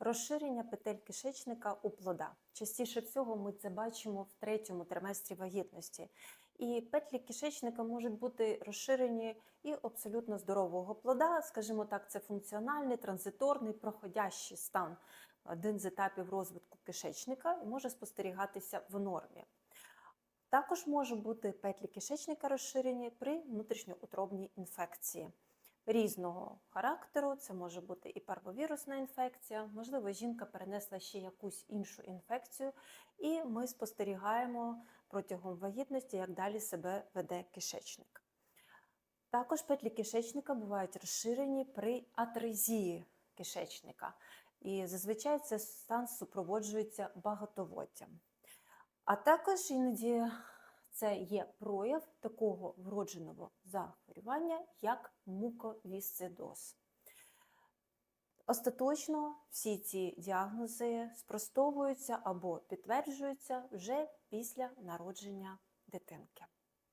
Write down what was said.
Розширення петель кишечника у плода. Частіше всього ми це бачимо в третьому триместрі вагітності. І петлі кишечника можуть бути розширені і абсолютно здорового плода, скажімо так, це функціональний, транзиторний, проходящий стан, один з етапів розвитку кишечника і може спостерігатися в нормі. Також можуть бути петлі кишечника розширені при внутрішньоутробній інфекції різного характеру. Це може бути і парвовірусна інфекція, можливо, жінка перенесла ще якусь іншу інфекцію, і ми спостерігаємо протягом вагітності, як далі себе веде кишечник. Також петлі кишечника бувають розширені при атрезії кишечника, і зазвичай цей стан супроводжується багатоводдям. А також іноді це є прояв такого вродженого захворювання, як муковісцидоз. Остаточно всі ці діагнози спростовуються або підтверджуються вже після народження дитинки.